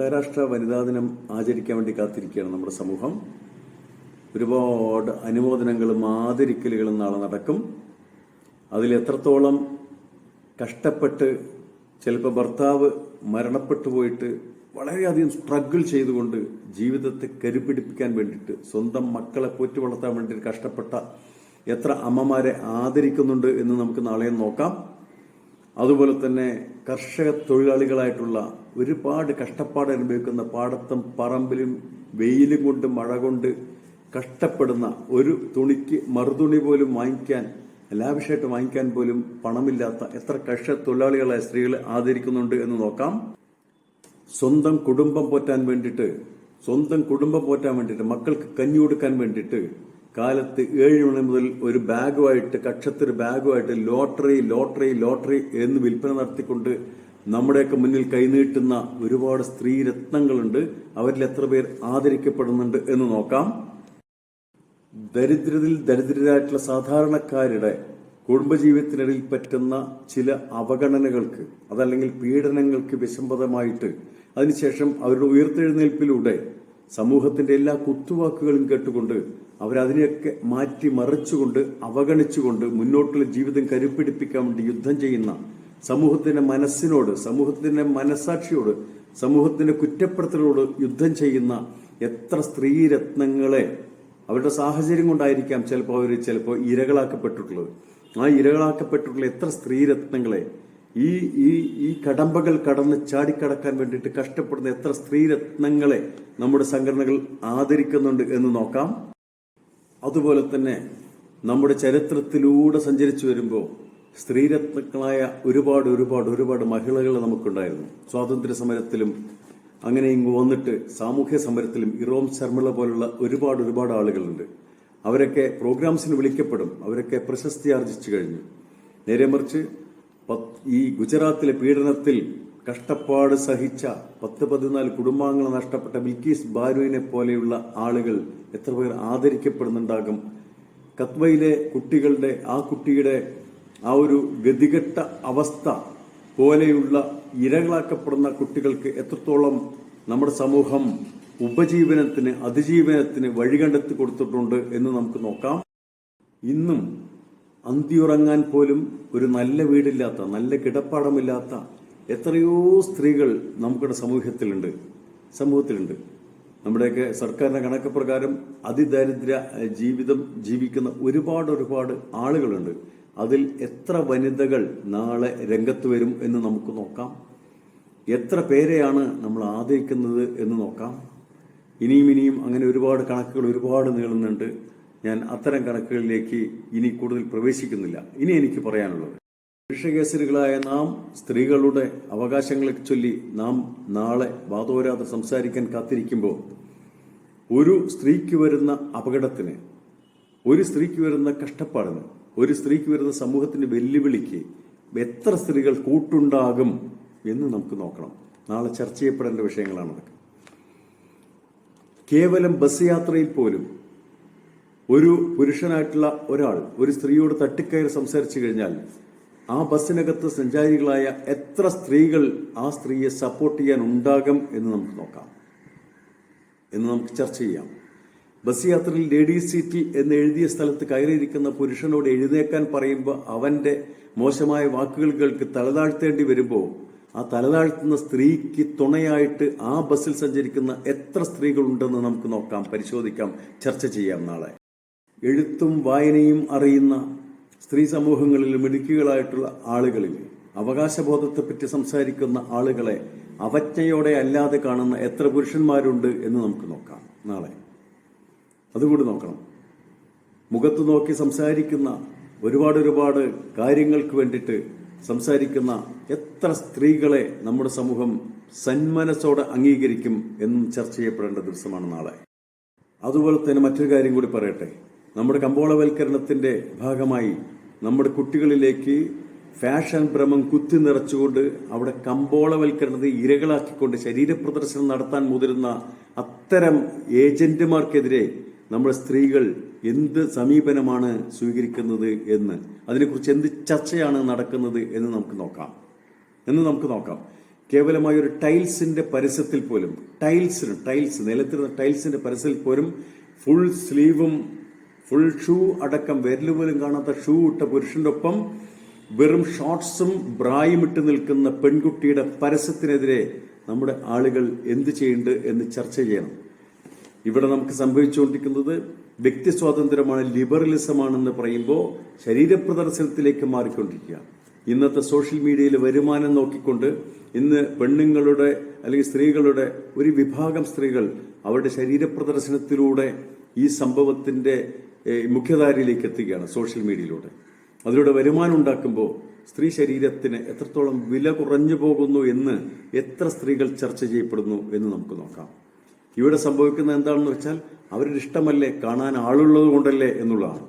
അന്താരാഷ്ട്ര വനിതാ ദിനം ആചരിക്കാൻ വേണ്ടി കാത്തിരിക്കുകയാണ് നമ്മുടെ സമൂഹം. ഒരുപാട് അനുമോദനങ്ങളും ആദരിക്കലുകളും നാളെ നടക്കും. അതിൽ എത്രത്തോളം കഷ്ടപ്പെട്ട് ചിലപ്പോൾ ഭർത്താവ് മരണപ്പെട്ടു പോയിട്ട് വളരെയധികം സ്ട്രഗിൾ ചെയ്തുകൊണ്ട് ജീവിതത്തെ കരുപിടിപ്പിക്കാൻ വേണ്ടിയിട്ട് സ്വന്തം മക്കളെ പോറ്റി വളർത്താൻ വേണ്ടിയിട്ട് കഷ്ടപ്പെട്ട എത്ര അമ്മമാരെ ആദരിക്കുന്നുണ്ട് എന്ന് നമുക്ക് നാളെയും നോക്കാം. അതുപോലെ തന്നെ കർഷക തൊഴിലാളികളായിട്ടുള്ള ഒരുപാട് കഷ്ടപ്പാട് അനുഭവിക്കുന്ന പാടത്തും പറമ്പിലും വെയിലും കൊണ്ട് മഴ കൊണ്ട് കഷ്ടപ്പെടുന്ന ഒരു തുണിക്ക് മറുതുണി പോലും വാങ്ങിക്കാൻ ലാവിഷായിട്ട് വാങ്ങിക്കാൻ പോലും പണമില്ലാത്ത എത്ര കർഷക തൊഴിലാളികളെ സ്ത്രീകൾ ആദരിക്കുന്നുണ്ട് എന്ന് നോക്കാം. സ്വന്തം കുടുംബം പോറ്റാൻ വേണ്ടിയിട്ട് സ്വന്തം കുടുംബം പോറ്റാൻ വേണ്ടിയിട്ട് മക്കൾക്ക് കഞ്ഞി കൊടുക്കാൻ വേണ്ടിയിട്ട് കാലത്ത് ഏഴ് മണി മുതൽ ഒരു ബാഗുമായിട്ട് കക്ഷത്തിൽ ബാഗുമായിട്ട് ലോട്ടറി ലോട്ടറി ലോട്ടറി എന്ന് വിൽപ്പന നടത്തിക്കൊണ്ട് നമ്മുടെയൊക്കെ മുന്നിൽ കൈനീട്ടുന്ന ഒരുപാട് സ്ത്രീ രത്നങ്ങളുണ്ട്. അവരിൽ എത്ര പേർ ആദരിക്കപ്പെടുന്നുണ്ട് എന്ന് നോക്കാം. ദരിദ്രരിൽ ദരിദ്രരായിട്ടുള്ള സാധാരണക്കാരുടെ കുടുംബജീവിതത്തിനിടയിൽ പറ്റുന്ന ചില അവഗണനകൾക്ക് അതല്ലെങ്കിൽ പീഡനങ്ങൾക്ക് വിശംബതമായിട്ട് അതിനുശേഷം അവരുടെ ഉയർത്തെഴുന്നേൽപ്പിലൂടെ സമൂഹത്തിന്റെ എല്ലാ കുത്തുവാക്കുകളും കേട്ടുകൊണ്ട് അവരതിനെയൊക്കെ മാറ്റി മറിച്ചുകൊണ്ട് അവഗണിച്ചുകൊണ്ട് മുന്നോട്ടുള്ള ജീവിതം കരുപ്പിടിപ്പിക്കാൻ വേണ്ടി യുദ്ധം ചെയ്യുന്ന സമൂഹത്തിന്റെ മനസ്സിനോട് സമൂഹത്തിന്റെ മനസാക്ഷിയോട് സമൂഹത്തിന്റെ കുറ്റപ്പെടുത്തലോട് യുദ്ധം ചെയ്യുന്ന എത്ര സ്ത്രീരത്നങ്ങളെ അവരുടെ സാഹചര്യം കൊണ്ടായിരിക്കാം ചിലപ്പോൾ അവർ ചിലപ്പോൾ ഇരകളാക്കപ്പെട്ടിട്ടുള്ളത്. ആ ഇരകളാക്കപ്പെട്ടിട്ടുള്ള എത്ര സ്ത്രീരത്നങ്ങളെ ഈ ഈ ഈ കടമ്പകൾ കടന്ന് ചാടിക്കടക്കാൻ വേണ്ടിയിട്ട് കഷ്ടപ്പെടുന്ന എത്ര സ്ത്രീരത്നങ്ങളെ നമ്മുടെ സംഘടനകൾ ആദരിക്കുന്നുണ്ട് എന്ന് നോക്കാം. അതുപോലെ തന്നെ നമ്മുടെ ചരിത്രത്തിലൂടെ സഞ്ചരിച്ചു വരുമ്പോൾ സ്ത്രീരത്നങ്ങളായ ഒരുപാട് ഒരുപാട് ഒരുപാട് മഹിളകൾ നമുക്കുണ്ടായിരുന്നു. സ്വാതന്ത്ര്യ സമരത്തിലും അങ്ങനെ ഇങ്ങ് വന്നിട്ട് സാമൂഹ്യ സമരത്തിലും ഇറോം ശർമിള പോലുള്ള ഒരുപാട് ഒരുപാട് ആളുകളുണ്ട്. അവരൊക്കെ പ്രോഗ്രാംസിന് വിളിക്കപ്പെടും. അവരൊക്കെ പ്രശസ്തി ആർജിച്ചു കഴിഞ്ഞു. നേരെ മറിച്ച് ഈ ഗുജറാത്തിലെ പീഡനത്തിൽ കഷ്ടപ്പാട് സഹിച്ച പത്ത് പതിനാല് കുടുംബാംഗങ്ങൾ നഷ്ടപ്പെട്ട ബിൽക്കീസ് ബാരുവിനെ പോലെയുള്ള ആളുകൾ എത്ര പേർ ആദരിക്കപ്പെടുന്നുണ്ടാകും. കത്വയിലെ കുട്ടികളുടെ ആ കുട്ടിയുടെ ആ ഒരു ഗതികെട്ട അവസ്ഥ പോലെയുള്ള ഇരകളാക്കപ്പെടുന്ന കുട്ടികൾക്ക് എത്രത്തോളം നമ്മുടെ സമൂഹം ഉപജീവനത്തിന് അതിജീവനത്തിന് വഴി കണ്ടെത്തി കൊടുത്തിട്ടുണ്ട് എന്ന് നമുക്ക് നോക്കാം. ഇന്നും അന്തിയുറങ്ങാൻ പോലും ഒരു നല്ല വീടില്ലാത്ത നല്ല കിടപ്പാടമില്ലാത്ത എത്രയോ സ്ത്രീകൾ നമ്മുടെ സമൂഹത്തിലുണ്ട്. സമൂഹത്തിലുണ്ട്. നമ്മുടെയൊക്കെ സർക്കാരിന്റെ കണക്ക് പ്രകാരം അതിദാരിദ്ര്യ ജീവിതം ജീവിക്കുന്ന ഒരുപാട് ഒരുപാട് ആളുകളുണ്ട്. അതിൽ എത്ര വനിതകൾ നാളെ രംഗത്ത് വരും എന്ന് നമുക്ക് നോക്കാം. എത്ര പേരെയാണ് നമ്മൾ ആദരിക്കുന്നത് എന്ന് നോക്കാം. ഇനിയും ഇനിയും അങ്ങനെ ഒരുപാട് കണക്കുകൾ ഒരുപാട് നീളുന്നുണ്ട്. ഞാൻ അത്തരം കണക്കുകളിലേക്ക് ഇനി കൂടുതൽ പ്രവേശിക്കുന്നില്ല. ഇനി എനിക്ക് പറയാനുള്ളത് പുരുഷകേസരികളായ നാം സ്ത്രീകളുടെ അവകാശങ്ങളെ ചൊല്ലി നാം നാളെ വാദോരാതെ സംസാരിക്കാൻ കാത്തിരിക്കുമ്പോൾ ഒരു സ്ത്രീക്ക് വരുന്ന അപകടത്തിന് ഒരു സ്ത്രീക്ക് വരുന്ന കഷ്ടപ്പാടിന് ഒരു സ്ത്രീക്ക് വരുന്ന സമൂഹത്തിന്റെ വെല്ലുവിളിക്ക് എത്ര സ്ത്രീകൾ കൂട്ടുണ്ടാകും എന്ന് നമുക്ക് നോക്കണം. നാളെ ചർച്ച ചെയ്യപ്പെടേണ്ട വിഷയങ്ങളാണ് അതൊക്കെ. കേവലം ബസ് യാത്രയിൽ പോലും ഒരു പുരുഷനായിട്ടുള്ള ഒരാൾ ഒരു സ്ത്രീയോട് തട്ടിക്കയറി സംസാരിച്ചു കഴിഞ്ഞാൽ ആ ബസ്സിനകത്ത് സഞ്ചാരികളായ എത്ര സ്ത്രീകൾ ആ സ്ത്രീയെ സപ്പോർട്ട് ചെയ്യാൻ ഉണ്ടാകും എന്ന് നമുക്ക് നോക്കാം. എന്ന് നമുക്ക് ചർച്ച ചെയ്യാം. ബസ് യാത്രയിൽ ലേഡീസ് സീറ്റിൽ എന്ന് എഴുതിയ സ്ഥലത്ത് കയറിയിരിക്കുന്ന പുരുഷനോട് എഴുന്നേക്കാൻ പറയുമ്പോൾ അവന്റെ മോശമായ വാക്കുകൾ കേൾക്ക് തലതാഴ്ത്തേണ്ടി വരുമ്പോൾ ആ തലതാഴ്ത്തുന്ന സ്ത്രീക്ക് തുണയായിട്ട് ആ ബസ്സിൽ സഞ്ചരിക്കുന്ന എത്ര സ്ത്രീകളുണ്ടെന്ന് നമുക്ക് നോക്കാം പരിശോധിക്കാം ചർച്ച ചെയ്യാം നാളെ. എഴുത്തും വായനയും അറിയുന്ന സ്ത്രീ സമൂഹങ്ങളിൽ മിടുക്കികളായിട്ടുള്ള ആളുകളിൽ അവകാശബോധത്തെപ്പറ്റി സംസാരിക്കുന്ന ആളുകളെ അവജ്ഞയോടെ അല്ലാതെ കാണുന്ന എത്ര പുരുഷന്മാരുണ്ട് എന്ന് നമുക്ക് നോക്കാം നാളെ. അതുകൂടി നോക്കണം. മുഖത്ത് നോക്കി സംസാരിക്കുന്ന ഒരുപാട് ഒരുപാട് കാര്യങ്ങൾക്ക് വേണ്ടിയിട്ട് സംസാരിക്കുന്ന എത്ര സ്ത്രീകളെ നമ്മുടെ സമൂഹം സന്മനസ്സോടെ അംഗീകരിക്കും എന്നും ചർച്ച ചെയ്യപ്പെടേണ്ട ദിവസമാണ് നാളെ. അതുപോലെ തന്നെ മറ്റൊരു കാര്യം കൂടി പറയട്ടെ. നമ്മുടെ കമ്പോളവൽക്കരണത്തിന്റെ ഭാഗമായി നമ്മുടെ കുട്ടികളിലേക്ക് ഫാഷൻ ഭ്രമം കുത്തി നിറച്ചുകൊണ്ട് അവിടെ കമ്പോളവൽക്കരണത്തെ ഇരകളാക്കിക്കൊണ്ട് ശരീരപ്രദർശനം നടത്താൻ മുതിരുന്ന അത്തരം ഏജന്റുമാർക്കെതിരെ നമ്മുടെ സ്ത്രീകൾ എന്ത് സമീപനമാണ് സ്വീകരിക്കുന്നത് എന്ന് അതിനെക്കുറിച്ച് എന്ത് ചർച്ചയാണ് നടക്കുന്നത് എന്ന് നമുക്ക് നോക്കാം. എന്ന് നമുക്ക് നോക്കാം. കേവലമായ ഒരു ടൈൽസിന്റെ പരസ്യത്തിൽ പോലും ടൈൽസിന് ടൈൽസ് നിലത്തിരുന്ന ടൈൽസിന്റെ പരസ്യത്തിൽ പോലും ഫുൾ സ്ലീവും ഫുൾ ഷൂ അടക്കം വിരൽ പോലും കാണാത്ത ഷൂ ഇട്ട പുരുഷന്റെ ഒപ്പം വെറും ഷോർട്സും ബ്രായും ഇട്ട് നിൽക്കുന്ന പെൺകുട്ടിയുടെ പരസ്യത്തിനെതിരെ നമ്മുടെ ആളുകൾ എന്ത് ചെയ്യുന്നുണ്ട് എന്ന് ചർച്ച ചെയ്യണം. ഇവിടെ നമുക്ക് സംഭവിച്ചുകൊണ്ടിരിക്കുന്നത് വ്യക്തി സ്വാതന്ത്ര്യമാണ് ലിബറലിസമാണെന്ന് പറയുമ്പോൾ ശരീരപ്രദർശനത്തിലേക്ക് മാറിക്കൊണ്ടിരിക്കുക. ഇന്നത്തെ സോഷ്യൽ മീഡിയയിൽ വരുമാനം നോക്കിക്കൊണ്ട് ഇന്ന് പെണ്ണുങ്ങളുടെ അല്ലെങ്കിൽ സ്ത്രീകളുടെ ഒരു വിഭാഗം സ്ത്രീകൾ അവരുടെ ശരീരപ്രദർശനത്തിലൂടെ ഈ സംഭവത്തിന്റെ മുഖ്യധാരയിലേക്ക് എത്തുകയാണ് സോഷ്യൽ മീഡിയയിലൂടെ. അതിലൂടെ വരുമാനം ഉണ്ടാക്കുമ്പോൾ സ്ത്രീ ശരീരത്തിന് എത്രത്തോളം വില കുറഞ്ഞു പോകുന്നു എന്ന് എത്ര സ്ത്രീകൾ ചർച്ച ചെയ്യപ്പെടുന്നു എന്ന് നമുക്ക് നോക്കാം. ഇവിടെ സംഭവിക്കുന്നത് എന്താണെന്ന് വെച്ചാൽ അവരുടെ ഇഷ്ടമല്ലേ കാണാൻ ആളുള്ളത് കൊണ്ടല്ലേ എന്നുള്ളതാണ്.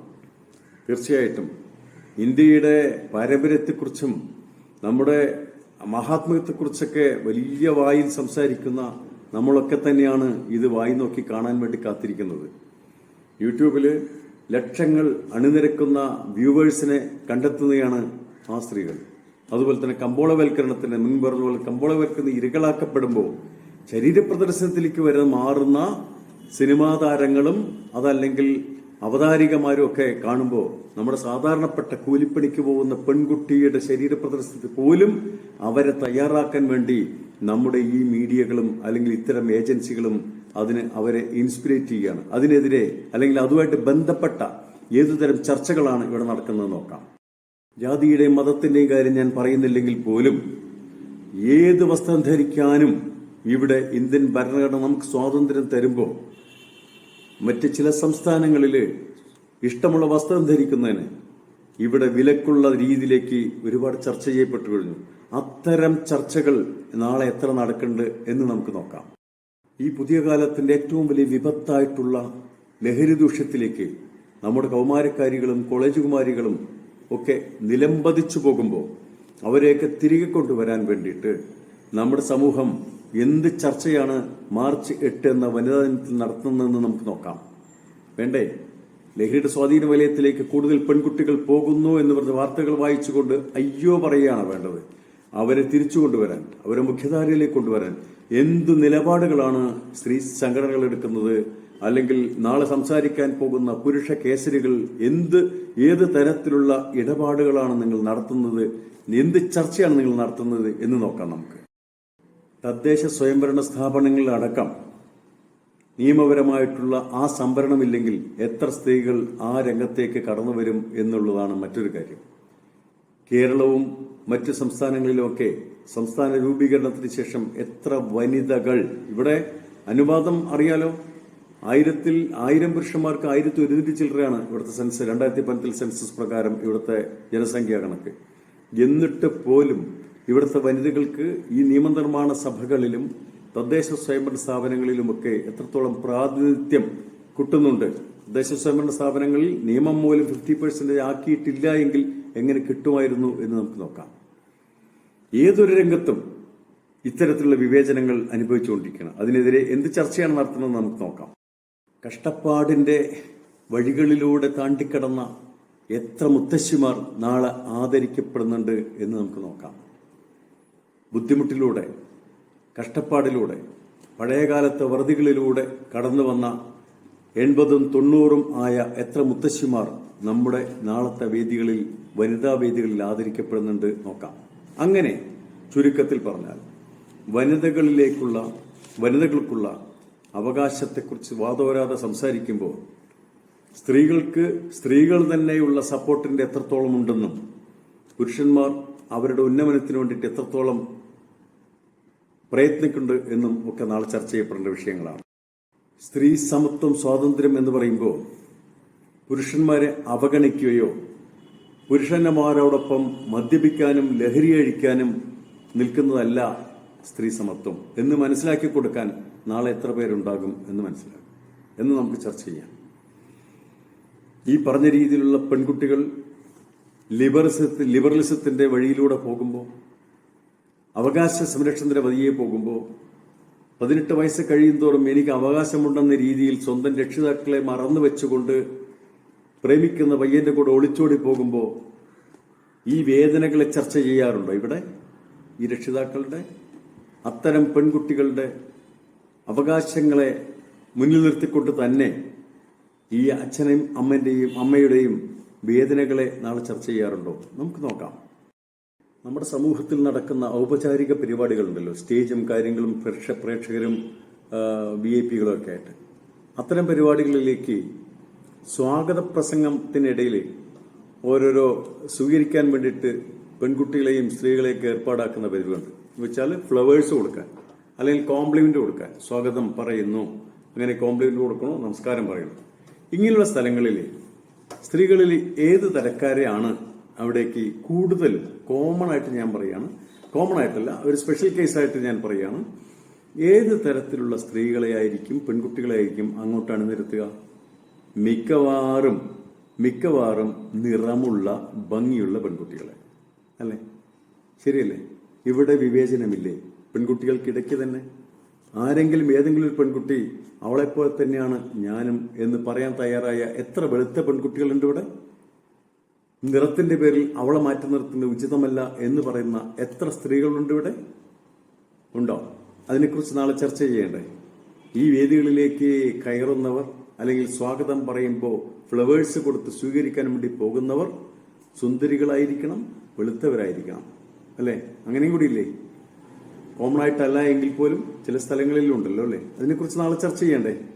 തീർച്ചയായിട്ടും. ഇന്ത്യയുടെ പാരമ്പര്യത്തെക്കുറിച്ചും നമ്മുടെ മഹാത്മ്യത്തെക്കുറിച്ചൊക്കെ വലിയ വായിൽ സംസാരിക്കുന്ന നമ്മളൊക്കെ തന്നെയാണ് ഇത് വായി നോക്കി കാണാൻ വേണ്ടി കാത്തിരിക്കുന്നത്. യൂട്യൂബിൽ ലക്ഷങ്ങൾ അണിനിരക്കുന്ന വ്യൂവേഴ്സിനെ കണ്ടെത്തുന്നതാണ് ആ സ്ത്രീകൾ. അതുപോലെ തന്നെ കമ്പോളവൽക്കരണത്തിന് മുൻപ് പറഞ്ഞ പോലെ കമ്പോളവൽക്കരണം ഇരകളാക്കപ്പെടുമ്പോൾ ശരീരപ്രദർശനത്തിലേക്ക് വരെ മാറുന്ന സിനിമാ താരങ്ങളും അതല്ലെങ്കിൽ അവതാരികമാരും ഒക്കെ കാണുമ്പോൾ നമ്മുടെ സാധാരണപ്പെട്ട കൂലിപ്പണിക്ക് പോകുന്ന പെൺകുട്ടിയുടെ ശരീരപ്രദർശനത്തിൽ പോലും അവരെ തയ്യാറാക്കാൻ വേണ്ടി നമ്മുടെ ഈ മീഡിയകളും അല്ലെങ്കിൽ ഇത്തരം ഏജൻസികളും അതിന് അവരെ ഇൻസ്പിരേറ്റ് ചെയ്യുകയാണ്. അതിനെതിരെ അല്ലെങ്കിൽ അതുമായിട്ട് ബന്ധപ്പെട്ട ഏതുതരം ചർച്ചകളാണ് ഇവിടെ നടക്കുന്നത് നോക്കാം. ജാതിയുടെയും മതത്തിന്റെയും കാര്യം ഞാൻ പറയുന്നില്ലെങ്കിൽ പോലും ഏത് വസ്ത്രം ധരിക്കാനും ഇവിടെ ഇന്ത്യൻ ഭരണഘടന നമുക്ക് സ്വാതന്ത്ര്യം തരുമ്പോൾ മറ്റ് ചില സംസ്ഥാനങ്ങളിൽ ഇഷ്ടമുള്ള വസ്ത്രം ധരിക്കുന്നതിന് ഇവിടെ വിലക്കുള്ള രീതിയിലേക്ക് ഒരുപാട് ചർച്ച ചെയ്യപ്പെട്ടു കഴിഞ്ഞു. അത്തരം ചർച്ചകൾ നാളെ എത്ര നടക്കുന്നുണ്ട് എന്ന് നമുക്ക് നോക്കാം. ഈ പുതിയ കാലത്തിന്റെ ഏറ്റവും വലിയ വിപത്തായിട്ടുള്ള ലഹരി ദൂഷ്യത്തിലേക്ക് നമ്മുടെ കൗമാരക്കാരികളും കോളേജ് കുമാരികളും ഒക്കെ നിലംപതിച്ചു പോകുമ്പോൾ അവരെയൊക്കെ തിരികെ കൊണ്ടുവരാൻ വേണ്ടിയിട്ട് നമ്മുടെ സമൂഹം എന്ത് ചർച്ചയാണ് മാർച്ച് എട്ട് എന്ന വനിതാ ദിനത്തിൽ നടത്തുന്നതെന്ന് നമുക്ക് നോക്കാം. വേണ്ടേ? ലഹരിയുടെ സ്വാധീന വലയത്തിലേക്ക് കൂടുതൽ പെൺകുട്ടികൾ പോകുന്നു എന്ന് പറഞ്ഞ വാർത്തകൾ വായിച്ചുകൊണ്ട് അയ്യോ പറയുകയാണ് വേണ്ടത്. അവരെ തിരിച്ചു കൊണ്ടുവരാൻ അവരെ മുഖ്യധാരയിലേക്ക് കൊണ്ടുവരാൻ എന്ത് നിലപാടുകളാണ് സ്ത്രീ സംഘടനകൾ എടുക്കുന്നത്? അല്ലെങ്കിൽ നാളെ സംസാരിക്കാൻ പോകുന്ന പുരുഷ കേസരികൾ എന്ത് ഏത് തരത്തിലുള്ള ഇടപാടുകളാണ് നിങ്ങൾ നടത്തുന്നത്? എന്ത് ചർച്ചയാണ് നിങ്ങൾ നടത്തുന്നത് എന്ന് നോക്കാം നമുക്ക്. തദ്ദേശ സ്വയംഭരണ സ്ഥാപനങ്ങളിലടക്കം നിയമപരമായിട്ടുള്ള ആ സംവരണമില്ലെങ്കിൽ എത്ര സ്ത്രീകൾ ആ രംഗത്തേക്ക് കടന്നു വരും എന്നുള്ളതാണ് മറ്റൊരു കാര്യം. കേരളവും മറ്റ് സംസ്ഥാനങ്ങളിലുമൊക്കെ സംസ്ഥാന രൂപീകരണത്തിന് ശേഷം എത്ര വനിതകൾ? ഇവിടെ അനുപാതം അറിയാലോ? ആയിരത്തിൽ ആയിരം പുരുഷന്മാർക്ക് ആയിരത്തി ഒരുന്നൂറ്റി ചില്ലറയാണ് ഇവിടുത്തെ സെൻസ് രണ്ടായിരത്തി പതിനെട്ടിൽ സെൻസസ് പ്രകാരം ഇവിടുത്തെ ജനസംഖ്യാ കണക്ക്. എന്നിട്ട് പോലും ഇവിടുത്തെ വനിതകൾക്ക് ഈ നിയമനിർമ്മാണ സഭകളിലും തദ്ദേശ സ്വയംഭരണ സ്ഥാപനങ്ങളിലുമൊക്കെ എത്രത്തോളം പ്രാതിനിധ്യം കിട്ടുന്നുണ്ട്? തദ്ദേശ സ്വയംഭരണ സ്ഥാപനങ്ങളിൽ നിയമം മൂലം ഫിഫ്റ്റി പെർസെന്റേജ് ആക്കിയിട്ടില്ല എങ്കിൽ എങ്ങനെ കിട്ടുമായിരുന്നു എന്ന് നമുക്ക് നോക്കാം. ഏതൊരു രംഗത്തും ഇത്തരത്തിലുള്ള വിവേചനങ്ങൾ അനുഭവിച്ചുകൊണ്ടിരിക്കണം അതിനെതിരെ എന്ത് ചർച്ചയാണ് നടത്തുന്നത് നമുക്ക് നോക്കാം. കഷ്ടപ്പാടിന്റെ വഴികളിലൂടെ താണ്ടിക്കടന്ന എത്ര മുത്തശ്ശിമാർ നാളെ ആദരിക്കപ്പെടുന്നുണ്ട് എന്ന് നമുക്ക് നോക്കാം. ബുദ്ധിമുട്ടിലൂടെ കഷ്ടപ്പാടിലൂടെ പഴയകാലത്തെ വറുതികളിലൂടെ കടന്നു വന്ന എൺപതും തൊണ്ണൂറും ആയ എത്ര മുത്തശ്ശിമാർ നമ്മുടെ നാളത്തെ വേദികളിൽ വനിതാ വേദികളിൽ ആദരിക്കപ്പെടുന്നുണ്ട് നോക്കാം. അങ്ങനെ ചുരുക്കത്തിൽ പറഞ്ഞാൽ വനിതകളിലേക്കുള്ള വനിതകൾക്കുള്ള അവകാശത്തെക്കുറിച്ച് വാദോരാതെ സംസാരിക്കുമ്പോൾ സ്ത്രീകൾക്ക് സ്ത്രീകൾ തന്നെയുള്ള സപ്പോർട്ടിന്റെ എത്രത്തോളം ഉണ്ടെന്നും പുരുഷന്മാർ അവരുടെ ഉന്നമനത്തിന് വേണ്ടിയിട്ട് എത്രത്തോളം പ്രയത്നിക്കുന്നുണ്ട് എന്നും ഒക്കെ നാളെ ചർച്ച ചെയ്യപ്പെടേണ്ട വിഷയങ്ങളാണ്. സ്ത്രീ സമത്വം സ്വാതന്ത്ര്യം എന്ന് പറയുമ്പോൾ പുരുഷന്മാരെ അവഗണിക്കുകയോ പുരുഷന്മാരോടൊപ്പം മദ്യപിക്കാനും ലഹരി അഴിക്കാനും നിൽക്കുന്നതല്ല സ്ത്രീ സമത്വം എന്ന് മനസ്സിലാക്കി കൊടുക്കാൻ നാളെ എത്ര പേരുണ്ടാകും എന്ന് മനസ്സിലാക്കും. എന്ന് നമുക്ക് ചർച്ച ചെയ്യാം. ഈ പറഞ്ഞ രീതിയിലുള്ള പെൺകുട്ടികൾ ലിബറലിസത്തി ലിബറലിസത്തിന്റെ വഴിയിലൂടെ പോകുമ്പോൾ അവകാശ സംരക്ഷണത്തിന്റെ പതിയെ പോകുമ്പോൾ പതിനെട്ട് വയസ്സ് കഴിയും തോറും എനിക്ക് അവകാശമുണ്ടെന്ന രീതിയിൽ സ്വന്തം രക്ഷിതാക്കളെ മറന്നു വെച്ചുകൊണ്ട് പ്രേമിക്കുന്ന പയ്യന്റെ കൂടെ ഒളിച്ചോടി പോകുമ്പോൾ ഈ വേദനകളെ ചർച്ച ചെയ്യാറുണ്ടോ ഇവിടെ? ഈ രക്ഷിതാക്കളുടെ അത്തരം പെൺകുട്ടികളുടെ അവകാശങ്ങളെ മുന്നിൽ നിർത്തിക്കൊണ്ട് തന്നെ ഈ അച്ഛനെയും അമ്മന്റെയും അമ്മയുടെയും വേദനകളെ നാളെ ചർച്ച ചെയ്യാറുണ്ടോ? നമുക്ക് നോക്കാം. നമ്മുടെ സമൂഹത്തിൽ നടക്കുന്ന ഔപചാരിക പരിപാടികളുണ്ടല്ലോ. സ്റ്റേജും കാര്യങ്ങളും പ്രേക്ഷ പ്രേക്ഷകരും വി ഐ പികളും ഒക്കെ ആയിട്ട്. അത്തരം പരിപാടികളിലേക്ക് സ്വാഗത പ്രസംഗത്തിനിടയിൽ ഓരോരോ സ്വീകരിക്കാൻ വേണ്ടിയിട്ട് പെൺകുട്ടികളെയും സ്ത്രീകളെയൊക്കെ ഏർപ്പാടാക്കുന്ന പരിപാടി എന്ന് വെച്ചാൽ ഫ്ലവേഴ്സ് കൊടുക്കാൻ അല്ലെങ്കിൽ കോംപ്ലിമെന്റ് കൊടുക്കാൻ. സ്വാഗതം പറയുന്നു അങ്ങനെ കോംപ്ലിമെന്റ് കൊടുക്കണോ നമസ്കാരം പറയണം ഇങ്ങനെയുള്ള സ്ഥലങ്ങളിൽ സ്ത്രീകളിൽ ഏത് തരക്കാരെയാണ് അവിടേക്ക് കൂടുതൽ കോമൺ ആയിട്ട് ഞാൻ പറയാണ്. കോമൺ ആയിട്ടല്ല ഒരു സ്പെഷ്യൽ കേസ് ആയിട്ട് ഞാൻ പറയാണ്. ഏത് തരത്തിലുള്ള സ്ത്രീകളെ ആയിരിക്കും പെൺകുട്ടികളെ ആയിരിക്കും മിക്കവാറും മിക്കവാറും നിറമുള്ള ഭംഗിയുള്ള പെൺകുട്ടികളെ. അല്ലേ? ശരിയല്ലേ? ഇവിടെ വിവേചനമില്ലേ? പെൺകുട്ടികൾക്കിടയ്ക്ക് തന്നെ. ആരെങ്കിലും ഏതെങ്കിലും ഒരു പെൺകുട്ടി അവളെപ്പോലെ തന്നെയാണ് ഞാനും എന്ന് പറയാൻ തയ്യാറായ എത്ര വെളുത്ത പെൺകുട്ടികളുണ്ട് ഇവിടെ? നിറത്തിന്റെ പേരിൽ അവളെ മാറ്റി നിർത്തുന്നത് ഉചിതമല്ല എന്ന് പറയുന്ന എത്ര സ്ത്രീകളുണ്ട് ഇവിടെ? ഉണ്ടോ? അതിനെക്കുറിച്ച് നാളെ ചർച്ച ചെയ്യേണ്ടേ? ഈ വേദികളിലേക്ക് കയറുന്നവർ അല്ലെങ്കിൽ സ്വാഗതം പറയുമ്പോൾ ഫ്ലവേഴ്സ് കൊടുത്ത് സ്വീകരിക്കാൻ വേണ്ടി പോകുന്നവർ സുന്ദരികളായിരിക്കണം വെളുത്തവരായിരിക്കണം. അല്ലേ? അങ്ങനെയും കൂടി ഇല്ലേ? കോമൺ ആയിട്ടല്ല എങ്കിൽ പോലും ചില സ്ഥലങ്ങളിലും ഉണ്ടല്ലോ അല്ലേ? അതിനെക്കുറിച്ച് നാളെ ചർച്ച ചെയ്യണ്ടേ?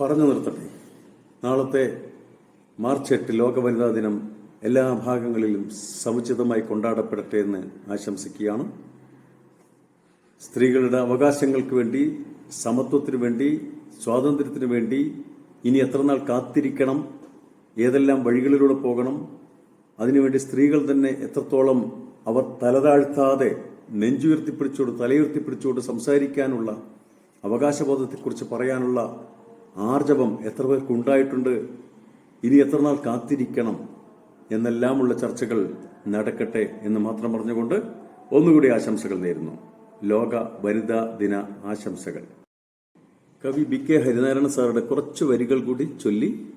പറഞ്ഞു നിർത്തട്ടെ. നാളത്തെ മാർച്ച് എട്ട് ലോക വനിതാ ദിനം എല്ലാ ഭാഗങ്ങളിലും സമുചിതമായി കൊണ്ടാടപ്പെടട്ടെ എന്ന് ആശംസിക്കുകയാണ്. സ്ത്രീകളുടെ അവകാശങ്ങൾക്ക് വേണ്ടി സമത്വത്തിനു വേണ്ടി സ്വാതന്ത്ര്യത്തിനു വേണ്ടി ഇനി എത്രനാൾ കാത്തിരിക്കണം ഏതെല്ലാം വഴികളിലൂടെ പോകണം അതിനുവേണ്ടി സ്ത്രീകൾ തന്നെ എത്രത്തോളം അവർ തലതാഴ്ത്താതെ നെഞ്ചുയർത്തിപ്പിടിച്ചോട് തലയുയർത്തിപ്പിടിച്ചോട് സംസാരിക്കാനുള്ള അവകാശബോധത്തെക്കുറിച്ച് പറയാനുള്ള ആർജവം എത്ര പേർക്ക് ഉണ്ടായിട്ടുണ്ട് ഇനി എത്ര നാൾ കാത്തിരിക്കണം എന്നെല്ലാമുള്ള ചർച്ചകൾ നടക്കട്ടെ എന്ന് മാത്രം പറഞ്ഞുകൊണ്ട് ഒന്നുകൂടി ആശംസകൾ നേരുന്നു. ലോക വനിതാ ദിന ആശംസകൾ. കവി ബി കെ ഹരിനാരായണ സാറുടെ കുറച്ച് വരികൾ കൂടി ചൊല്ലി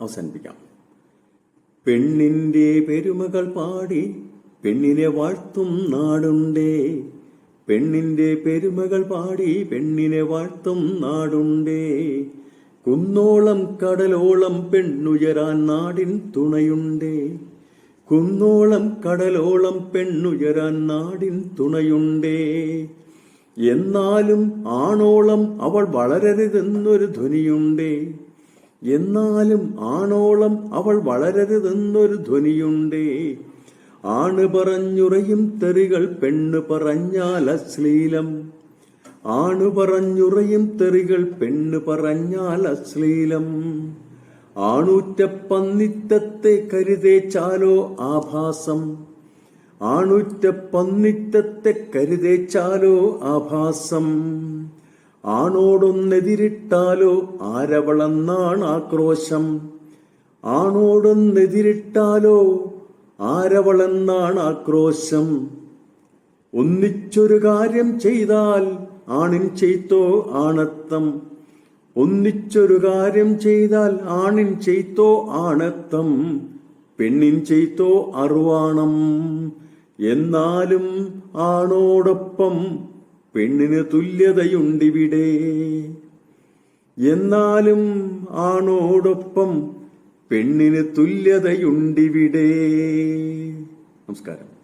അവസാനിപ്പിക്കാം. പെണ്ണിന്റെ പെരുമകൾ പാടി പെണ്ണിനെ വാഴ്ത്തും നാടുണ്ടേ. പെണ്ണിന്റെ പെരുമകൾ പാടി പെണ്ണിനെ വാഴ്ത്തും നാടുണ്ടേ. കുന്നോളം കടലോളം പെണ്ണുയരാൻ നാടിൻ തുണയുണ്ടേ. കുന്നോളം കടലോളം പെണ്ണുയരാൻ നാടിൻ തുണയുണ്ടേ. എന്നാലും ആണോളം അവൾ വളരരുതെന്നൊരു ധ്വനിയുണ്ടേ. എന്നാലും ആണോളം അവൾ വളരരുതെന്നൊരു ധ്വനിയുണ്ടേ. ആണ് പറഞ്ഞുറയും തെറികൾ പെണ്ണ് പറഞ്ഞാൽ അശ്ലീലം ആണ് പറഞ്ഞുറയും തെറികൾ പെണ്ണ് പറഞ്ഞാൽ അശ്ലീലം. ആണൂറ്റ പന്നിത്തത്തെ കരുതേച്ചാലോ ആഭാസം. ആണുറ്റ പന്നിത്തത്തെ കരുതേച്ചാലോ ആഭാസം. ആണോടൊന്നെതിരിട്ടാലോ ആരവളെന്നാണ് ആക്രോശം. ആണോടൊന്നെതിരിട്ടാലോ ആരവളെന്നാണ് ആക്രോശം. ഒന്നിച്ചൊരു കാര്യം ചെയ്താൽ ആണിൻ ചെയ്ത്തോ ആണത്തം. ഒന്നിച്ചൊരു കാര്യം ചെയ്താൽ ആണിൻ ചെയ്ത്തോ ആണത്തം. പെണ്ണിൻ ചെയ്ത്തോ അറുവാണം. എന്നാലും ആണോടൊപ്പം പെണ്ണിന് തുല്യതയുണ്ടിവിടെ. എന്നാലും ആണോടൊപ്പം പെണ്ണിന് തുല്യതയുണ്ടിവിടെ. നമസ്കാരം.